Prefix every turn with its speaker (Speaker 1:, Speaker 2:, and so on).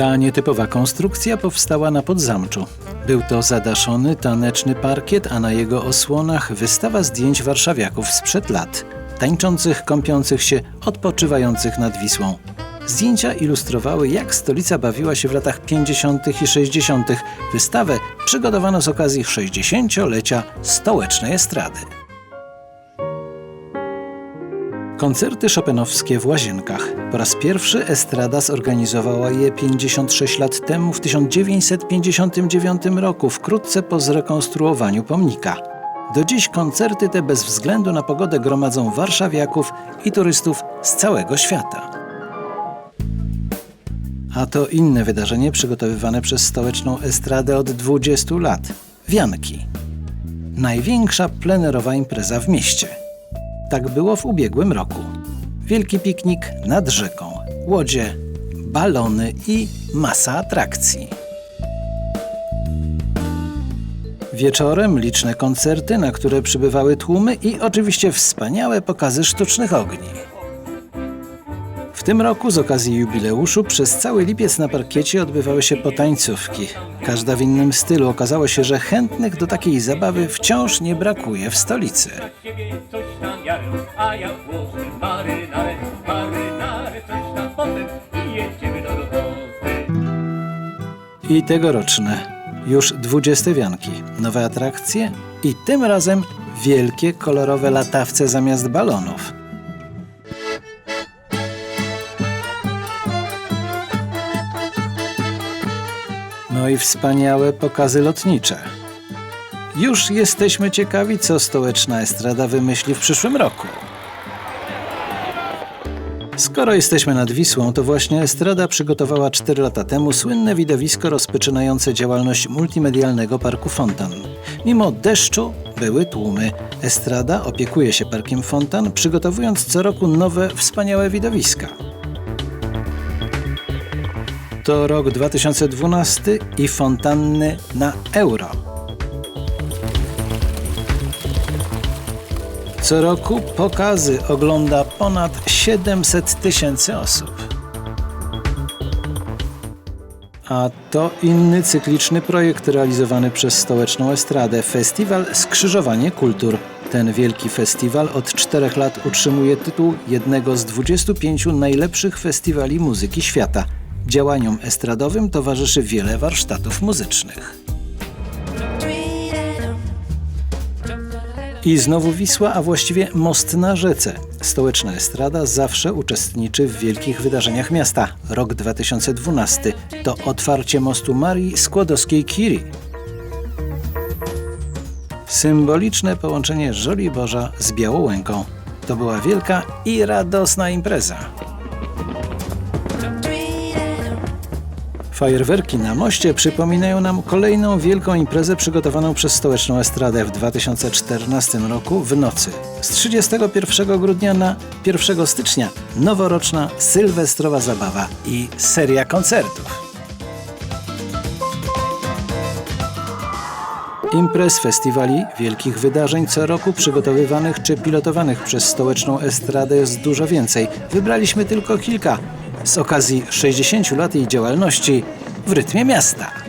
Speaker 1: Ta nietypowa konstrukcja powstała na Podzamczu. Był to zadaszony, taneczny parkiet, a na jego osłonach wystawa zdjęć warszawiaków sprzed lat, tańczących, kąpiących się, odpoczywających nad Wisłą. Zdjęcia ilustrowały, jak stolica bawiła się w latach 50. i 60. Wystawę przygotowano z okazji 60-lecia stołecznej estrady. Koncerty szopenowskie w Łazienkach. Po raz pierwszy estrada zorganizowała je 56 lat temu, w 1959 roku, wkrótce po zrekonstruowaniu pomnika. Do dziś koncerty te bez względu na pogodę gromadzą warszawiaków i turystów z całego świata. A to inne wydarzenie przygotowywane przez stołeczną estradę od 20 lat. Wianki. Największa plenerowa impreza w mieście. Tak było w ubiegłym roku. Wielki piknik nad rzeką, łodzie, balony i masa atrakcji. Wieczorem liczne koncerty, na które przybywały tłumy i oczywiście wspaniałe pokazy sztucznych ogni. W tym roku z okazji jubileuszu przez cały lipiec na parkiecie odbywały się potańcówki. Każda w innym stylu. Okazało się, że chętnych do takiej zabawy wciąż nie brakuje w stolicy.
Speaker 2: A ja włożę marynarę, marynarę, coś na potem i jedziemy do roboty.
Speaker 1: I tegoroczne, już 20 wianki, nowe atrakcje i tym razem wielkie kolorowe latawce zamiast balonów. No i wspaniałe pokazy lotnicze. Już jesteśmy ciekawi, co stołeczna estrada wymyśli w przyszłym roku. Skoro jesteśmy nad Wisłą, to właśnie Estrada przygotowała 4 lata temu słynne widowisko rozpoczynające działalność multimedialnego Parku Fontan. Mimo deszczu były tłumy. Estrada opiekuje się Parkiem Fontan, przygotowując co roku nowe, wspaniałe widowiska. To rok 2012 i fontanny na euro. Co roku pokazy ogląda ponad 700 tysięcy osób. A to inny cykliczny projekt realizowany przez Stołeczną Estradę Festiwal Skrzyżowanie Kultur. Ten wielki festiwal od czterech lat utrzymuje tytuł jednego z 25 najlepszych festiwali muzyki świata. Działaniom estradowym towarzyszy wiele warsztatów muzycznych. I znowu Wisła, a właściwie most na rzece. Stołeczna Estrada zawsze uczestniczy w wielkich wydarzeniach miasta. Rok 2012 to otwarcie mostu Marii Skłodowskiej-Curie. Symboliczne połączenie Żoliborza z Białołęką. To była wielka i radosna impreza. Fajerwerki na moście przypominają nam kolejną wielką imprezę przygotowaną przez Stołeczną Estradę w 2014 roku w nocy. Z 31 grudnia na 1 stycznia noworoczna sylwestrowa zabawa i seria koncertów. Imprez, festiwali, wielkich wydarzeń co roku przygotowywanych czy pilotowanych przez Stołeczną Estradę jest dużo więcej. Wybraliśmy tylko kilka z okazji 60 lat jej działalności w rytmie miasta.